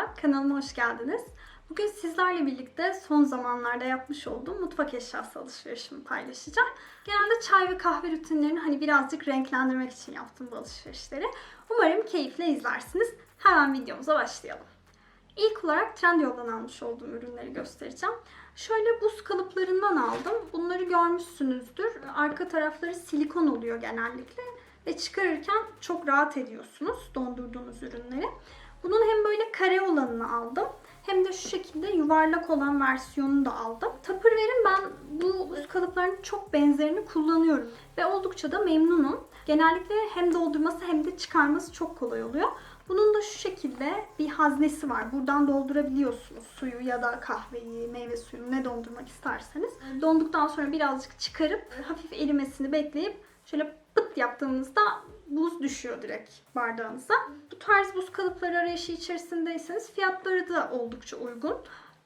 hoş geldiniz. Bugün sizlerle birlikte son zamanlarda yapmış olduğum mutfak eşyası alışverişimi paylaşacağım. Genelde çay ve kahve rutinlerini hani birazcık renklendirmek için yaptım bu alışverişleri. Umarım keyifle izlersiniz. Hemen videomuza başlayalım. İlk olarak Trendyol'dan almış olduğum ürünleri göstereceğim. Şöyle buz kalıplarından aldım. Bunları görmüşsünüzdür. Arka tarafları silikon oluyor genellikle. Ve çıkarırken çok rahat ediyorsunuz dondurduğunuz ürünleri. Bunun hem böyle kare olanını aldım hem de şu şekilde yuvarlak olan versiyonunu da aldım. Tupperware'in ben bu buz kalıplarının çok benzerini kullanıyorum. Ve oldukça da memnunum. Genellikle hem doldurması hem de çıkarması çok kolay oluyor. Bunun da şu şekilde bir haznesi var. Buradan doldurabiliyorsunuz suyu ya da kahveyi, meyve suyunu ne dondurmak isterseniz. Donduktan sonra birazcık çıkarıp hafif erimesini bekleyip şöyle pıt yaptığımızda buz düşüyor direkt bardağınıza. Bu tarz buz kalıpları arayışı içerisindeyseniz fiyatları da oldukça uygun.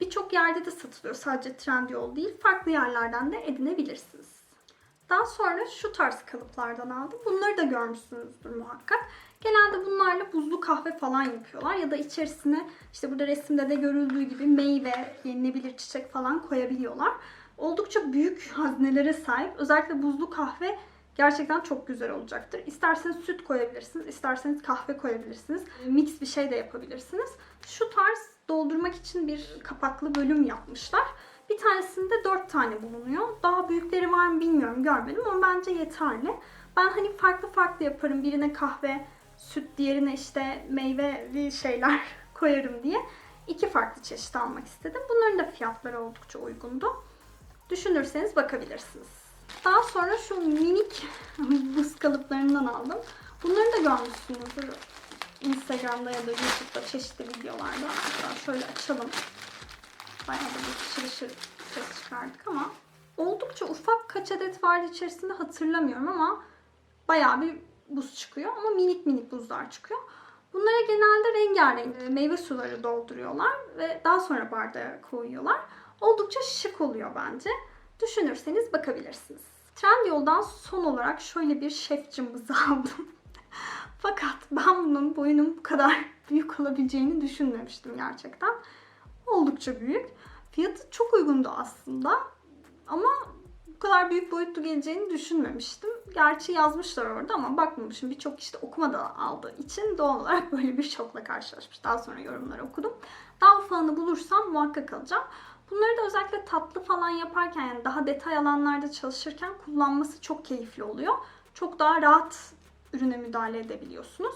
Birçok yerde de satılıyor. Sadece Trendyol değil, farklı yerlerden de edinebilirsiniz. Daha sonra şu tarz kalıplardan aldım. Bunları da görmüşsünüzdür muhakkak. Genelde bunlarla buzlu kahve falan yapıyorlar ya da içerisine işte burada resimde de görüldüğü gibi meyve, yenilebilir çiçek falan koyabiliyorlar. Oldukça büyük haznelere sahip. Özellikle buzlu kahve gerçekten çok güzel olacaktır. İsterseniz süt koyabilirsiniz, isterseniz kahve koyabilirsiniz. Mix bir şey de yapabilirsiniz. Şu tarz doldurmak için bir kapaklı bölüm yapmışlar. Bir tanesinde 4 tane bulunuyor. Daha büyükleri var mı bilmiyorum görmedim ama bence yeterli. Ben hani farklı farklı yaparım. Birine kahve, süt, diğerine işte meyveli şeyler koyarım diye iki farklı çeşit almak istedim. Bunların da fiyatları oldukça uygundu. Düşünürseniz bakabilirsiniz. Daha sonra şu minik buz kalıplarından aldım. Bunları da görmüşsünüzdür Instagram'da ya da YouTube'da çeşitli videolarda. Hatta şöyle açalım. Bayağı da bir çırışır çıkardık ama oldukça ufak kaç adet vardı içerisinde hatırlamıyorum ama bayağı bir buz çıkıyor ama minik minik buzlar çıkıyor. Bunlara genelde rengarenk meyve suları dolduruyorlar ve daha sonra bardağa koyuyorlar. Oldukça şık oluyor bence. Düşünürseniz bakabilirsiniz. Trendyol'dan son olarak şöyle bir şef cımbızı aldım. Fakat ben bunun boyunun bu kadar büyük olabileceğini düşünmemiştim gerçekten. Oldukça büyük. Fiyatı çok uygundu aslında. Ama bu kadar büyük boyutlu geleceğini düşünmemiştim. Gerçi yazmışlar orada ama bakmamışım. Birçok kişi de okumada aldığı için doğal olarak böyle bir şokla karşılaşmış. Daha sonra yorumları okudum. Daha ufağını bulursam muhakkak alacağım. Bunları da özellikle tatlı falan yaparken yani daha detay alanlarda çalışırken kullanması çok keyifli oluyor. Çok daha rahat ürüne müdahale edebiliyorsunuz.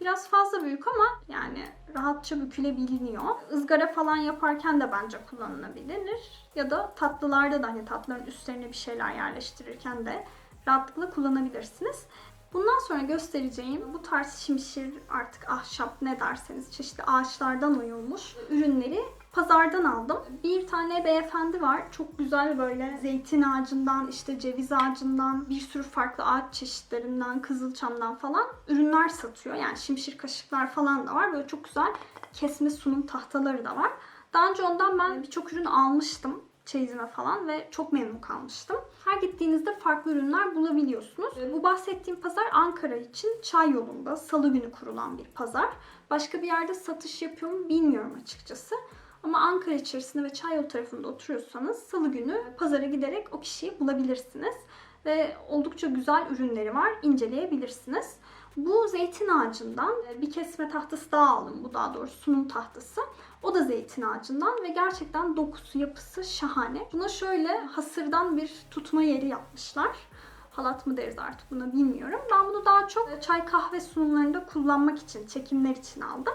Biraz fazla büyük ama yani rahatça bükülebiliyor. Izgara falan yaparken de bence kullanılabilir. Ya da tatlılarda da hani tatlıların üstlerine bir şeyler yerleştirirken de rahatlıkla kullanabilirsiniz. Bundan sonra göstereceğim bu tarz şimşir artık ahşap ne derseniz çeşitli ağaçlardan oyulmuş ürünleri pazardan aldım. Bir tane beyefendi var. Çok güzel böyle zeytin ağacından, işte ceviz ağacından, bir sürü farklı ağaç çeşitlerinden, kızılçamdan falan ürünler satıyor. Yani şimşir kaşıklar falan da var. Böyle çok güzel kesme sunum tahtaları da var. Daha önce ondan ben birçok ürün almıştım çeyizime falan ve çok memnun kalmıştım. Her gittiğinizde farklı ürünler bulabiliyorsunuz. Bu bahsettiğim pazar Ankara için Çay yolunda salı günü kurulan bir pazar. Başka bir yerde satış yapıyor mu bilmiyorum açıkçası. Ama Ankara içerisinde ve Çayyolu tarafında oturuyorsanız salı günü pazara giderek o kişiyi bulabilirsiniz. Ve oldukça güzel ürünleri var. inceleyebilirsiniz. Bu zeytin ağacından bir kesme tahtası daha aldım. Bu daha doğrusu sunum tahtası. O da zeytin ağacından ve gerçekten dokusu, yapısı şahane. Buna şöyle hasırdan bir tutma yeri yapmışlar. Halat mı deriz artık buna bilmiyorum. Ben bunu daha çok çay kahve sunumlarında kullanmak için, çekimler için aldım.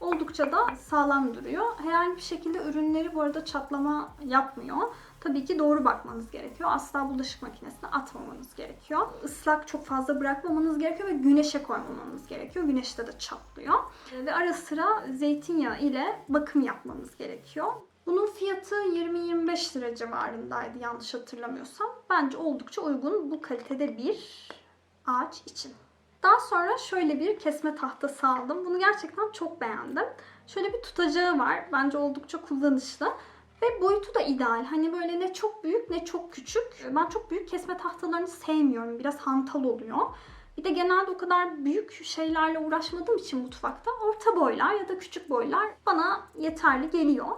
Oldukça da sağlam duruyor. Herhangi bir şekilde ürünleri bu arada çatlama yapmıyor. Tabii ki doğru bakmanız gerekiyor. Asla bulaşık makinesine atmamanız gerekiyor. Islak çok fazla bırakmamanız gerekiyor ve güneşe koymamanız gerekiyor. Güneşte de çatlıyor. Ve ara sıra zeytinyağı ile bakım yapmanız gerekiyor. Bunun fiyatı 20-25 lira civarındaydı yanlış hatırlamıyorsam. Bence oldukça uygun bu kalitede bir ağaç için. Daha sonra şöyle bir kesme tahtası aldım. Bunu gerçekten çok beğendim. Şöyle bir tutacağı var. Bence oldukça kullanışlı. Ve boyutu da ideal. Hani böyle ne çok büyük ne çok küçük. Ben çok büyük kesme tahtalarını sevmiyorum. Biraz hantal oluyor. Bir de genelde o kadar büyük şeylerle uğraşmadığım için mutfakta orta boylar ya da küçük boylar bana yeterli geliyor.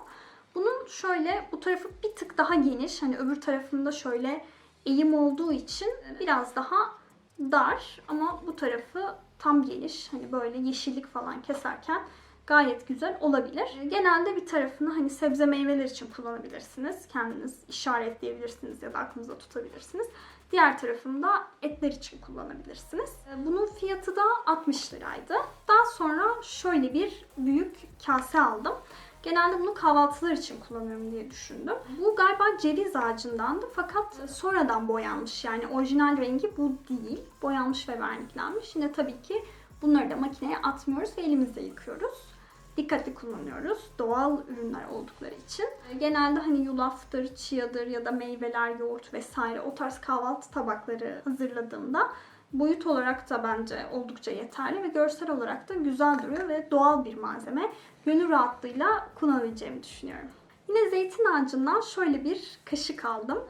Bunun şöyle bu tarafı bir tık daha geniş. Hani öbür tarafında şöyle eğim olduğu için biraz daha dar ama bu tarafı tam geniş. Hani böyle yeşillik falan keserken gayet güzel olabilir. Genelde bir tarafını hani sebze meyveler için kullanabilirsiniz. Kendiniz işaretleyebilirsiniz ya da aklınızda tutabilirsiniz. Diğer tarafını da etler için kullanabilirsiniz. Bunun fiyatı da 60 liraydı. Daha sonra şöyle bir büyük kase aldım. Genelde bunu kahvaltılar için kullanıyorum diye düşündüm. Bu galiba ceviz ağacındandı fakat sonradan boyanmış. Yani orijinal rengi bu değil. Boyanmış ve verniklenmiş. Yine tabii ki bunları da makineye atmıyoruz ve elimizle yıkıyoruz. Dikkatli kullanıyoruz. Doğal ürünler oldukları için. Genelde hani yulaftır, chia'dır ya da meyveler, yoğurt vesaire o tarz kahvaltı tabakları hazırladığımda boyut olarak da bence oldukça yeterli ve görsel olarak da güzel duruyor ve doğal bir malzeme. Gönül rahatlığıyla kullanabileceğimi düşünüyorum. Yine zeytin ağacından şöyle bir kaşık aldım.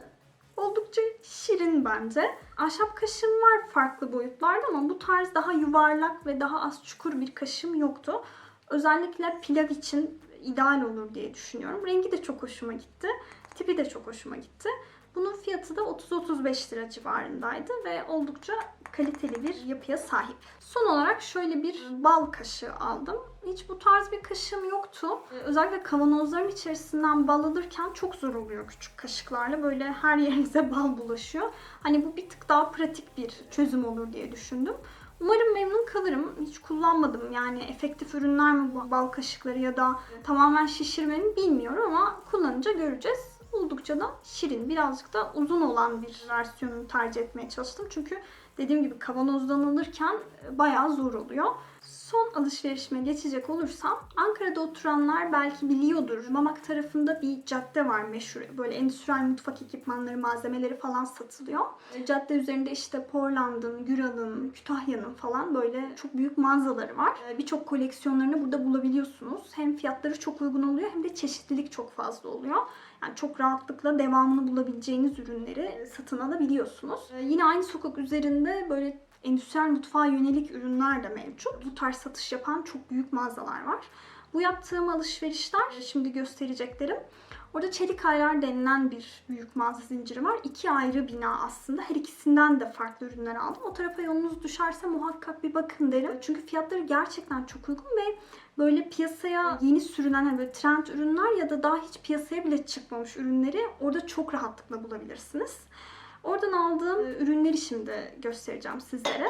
Oldukça şirin bence. Ahşap kaşığım var farklı boyutlarda ama bu tarz daha yuvarlak ve daha az çukur bir kaşığım yoktu. Özellikle pilav için ideal olur diye düşünüyorum. Rengi de çok hoşuma gitti. Tipi de çok hoşuma gitti. Bunun fiyatı da 30-35 lira civarındaydı ve oldukça kaliteli bir yapıya sahip. Son olarak şöyle bir bal kaşığı aldım. Hiç bu tarz bir kaşığım yoktu. Ee, Özellikle kavanozların içerisinden bal alırken çok zor oluyor küçük kaşıklarla. Böyle her yerinize bal bulaşıyor. Hani bu bir tık daha pratik bir çözüm olur diye düşündüm. Umarım memnun kalırım. Hiç kullanmadım. Yani efektif ürünler mi bu bal kaşıkları ya da tamamen şişirme mi bilmiyorum ama kullanınca göreceğiz. Oldukça da şirin. Birazcık da uzun olan bir versiyonunu tercih etmeye çalıştım. Çünkü dediğim gibi kavanozdan alırken bayağı zor oluyor. Son alışverişime geçecek olursam Ankara'da oturanlar belki biliyordur. Mamak tarafında bir cadde var meşhur. Böyle endüstriyel mutfak ekipmanları, malzemeleri falan satılıyor. Cadde üzerinde işte Portland'ın, Güral'ın, Kütahya'nın falan böyle çok büyük mağazaları var. Birçok koleksiyonlarını burada bulabiliyorsunuz. Hem fiyatları çok uygun oluyor hem de çeşitlilik çok fazla oluyor. Yani çok rahatlıkla devamını bulabileceğiniz ürünleri satın alabiliyorsunuz. Yine aynı sokak üzerinde böyle endüstriyel mutfağa yönelik ürünler de mevcut. Bu tarz satış yapan çok büyük mağazalar var. Bu yaptığım alışverişler şimdi göstereceklerim. Orada Çelik Aylar denilen bir büyük mağaza zinciri var. İki ayrı bina aslında. Her ikisinden de farklı ürünler aldım. O tarafa yolunuz düşerse muhakkak bir bakın derim. Çünkü fiyatları gerçekten çok uygun ve böyle piyasaya yeni sürülen hani böyle trend ürünler ya da daha hiç piyasaya bile çıkmamış ürünleri orada çok rahatlıkla bulabilirsiniz. Oradan aldığım ürünleri şimdi göstereceğim sizlere.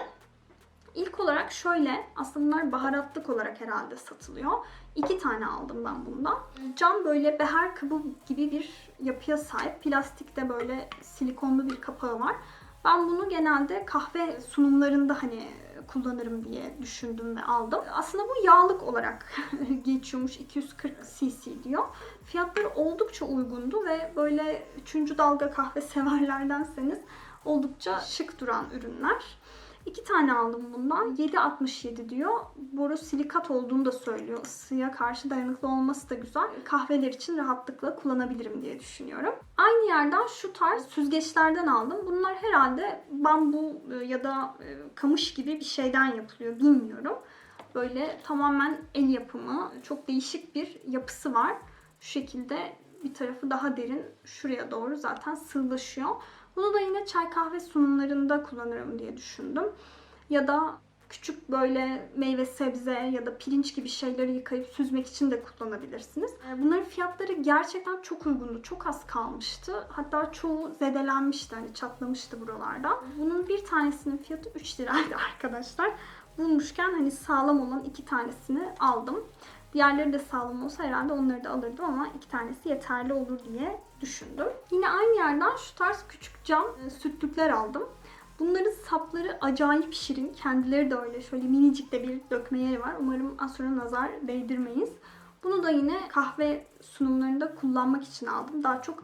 İlk olarak şöyle, aslında bunlar baharatlık olarak herhalde satılıyor. İki tane aldım ben bundan. Cam böyle beher kabı gibi bir yapıya sahip. Plastikte böyle silikonlu bir kapağı var. Ben bunu genelde kahve sunumlarında hani kullanırım diye düşündüm ve aldım. Aslında bu yağlık olarak geçiyormuş 240 cc diyor. Fiyatları oldukça uygundu ve böyle 3. dalga kahve severlerdenseniz oldukça şık duran ürünler. İki tane aldım bundan. 7.67 diyor. Borosilikat olduğunu da söylüyor. Isıya karşı dayanıklı olması da güzel. Kahveler için rahatlıkla kullanabilirim diye düşünüyorum. Aynı yerden şu tarz süzgeçlerden aldım. Bunlar herhalde bambu e, ya da e, kamış gibi bir şeyden yapılıyor. Bilmiyorum. Böyle tamamen el yapımı. Çok değişik bir yapısı var. Şu şekilde bir tarafı daha derin. Şuraya doğru zaten sığlaşıyor. Bunu da yine çay kahve sunumlarında kullanırım diye düşündüm. Ya da küçük böyle meyve sebze ya da pirinç gibi şeyleri yıkayıp süzmek için de kullanabilirsiniz. Ee, Bunların fiyatları gerçekten çok uygundu. Çok az kalmıştı. Hatta çoğu zedelenmişti. Hani çatlamıştı buralarda. Bunun bir tanesinin fiyatı 3 liraydı arkadaşlar. Bulmuşken hani sağlam olan iki tanesini aldım. Diğerleri de sağlam olsa herhalde onları da alırdım ama iki tanesi yeterli olur diye düşündüm. Yine aynı yerden şu tarz küçük cam e, sütlükler aldım. Bunların sapları acayip şirin. Kendileri de öyle. Şöyle minicik de bir dökme yeri var. Umarım az sonra nazar değdirmeyiz. Bunu da yine kahve sunumlarında kullanmak için aldım. Daha çok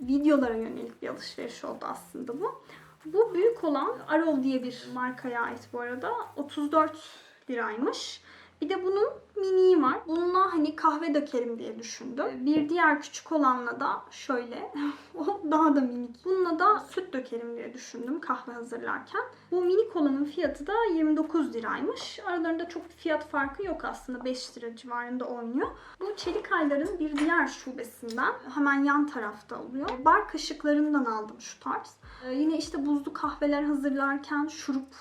videolara yönelik bir alışveriş oldu aslında bu. Bu büyük olan Arrow diye bir markaya ait bu arada. 34 liraymış. Bir de bunun miniği var. Bununla hani kahve dökerim diye düşündüm. Bir diğer küçük olanla da şöyle. o daha da minik. Bununla da süt dökerim diye düşündüm kahve hazırlarken. Bu minik olanın fiyatı da 29 liraymış. Aralarında çok fiyat farkı yok aslında. 5 lira civarında oynuyor. Bu çelik ayların bir diğer şubesinden hemen yan tarafta oluyor. Bar kaşıklarından aldım şu tarz. Ee, yine işte buzlu kahveler hazırlarken şurup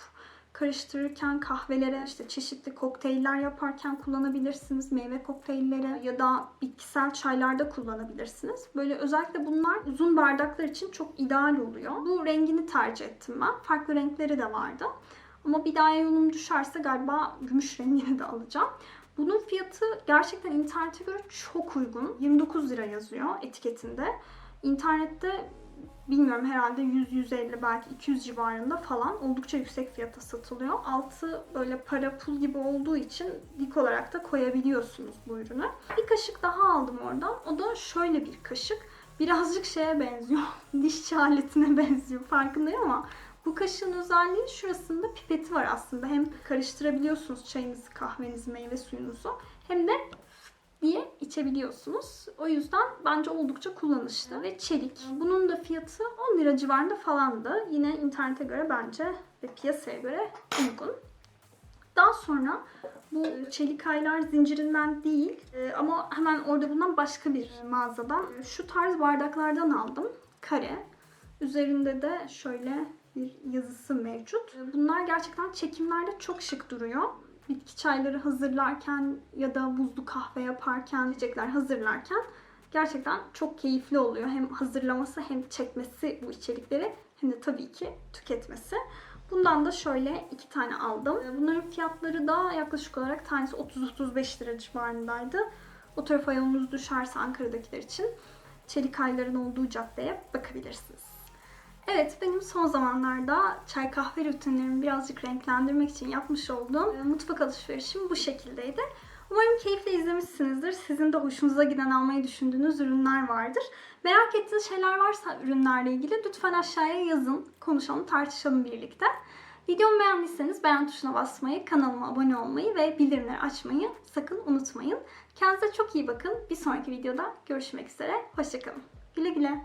karıştırırken kahvelere işte çeşitli kokteyller yaparken kullanabilirsiniz. Meyve kokteylleri ya da bitkisel çaylarda kullanabilirsiniz. Böyle özellikle bunlar uzun bardaklar için çok ideal oluyor. Bu rengini tercih ettim ben. Farklı renkleri de vardı. Ama bir daha yolum düşerse galiba gümüş rengini de alacağım. Bunun fiyatı gerçekten internete göre çok uygun. 29 lira yazıyor etiketinde. İnternette bilmiyorum herhalde 100-150 belki 200 civarında falan oldukça yüksek fiyata satılıyor. Altı böyle para pul gibi olduğu için dik olarak da koyabiliyorsunuz bu ürünü. Bir kaşık daha aldım oradan. O da şöyle bir kaşık. Birazcık şeye benziyor. Dişçi aletine benziyor farkındayım ama bu kaşığın özelliği şurasında pipeti var aslında. Hem karıştırabiliyorsunuz çayınızı, kahvenizi, meyve suyunuzu hem de diye içebiliyorsunuz. O yüzden bence oldukça kullanışlı ve çelik. Bunun da fiyatı 10 lira civarında falandı. Yine internete göre bence ve piyasaya göre uygun. Daha sonra bu çelik aylar zincirinden değil e, ama hemen orada bulunan başka bir mağazadan şu tarz bardaklardan aldım. Kare. Üzerinde de şöyle bir yazısı mevcut. Bunlar gerçekten çekimlerde çok şık duruyor bitki çayları hazırlarken ya da buzlu kahve yaparken, yiyecekler hazırlarken gerçekten çok keyifli oluyor. Hem hazırlaması hem çekmesi bu içerikleri hem de tabii ki tüketmesi. Bundan da şöyle iki tane aldım. Bunların fiyatları da yaklaşık olarak tanesi 30-35 lira civarındaydı. O tarafa yolunuz düşerse Ankara'dakiler için çelik ayların olduğu caddeye bakabilirsiniz. Evet, benim son zamanlarda çay kahve rutinlerimi birazcık renklendirmek için yapmış olduğum e, mutfak alışverişim bu şekildeydi. Umarım keyifle izlemişsinizdir. Sizin de hoşunuza giden almayı düşündüğünüz ürünler vardır. Merak ettiğiniz şeyler varsa ürünlerle ilgili lütfen aşağıya yazın. Konuşalım, tartışalım birlikte. Videomu beğendiyseniz beğen tuşuna basmayı, kanalıma abone olmayı ve bildirimleri açmayı sakın unutmayın. Kendinize çok iyi bakın. Bir sonraki videoda görüşmek üzere. Hoşçakalın. Güle güle.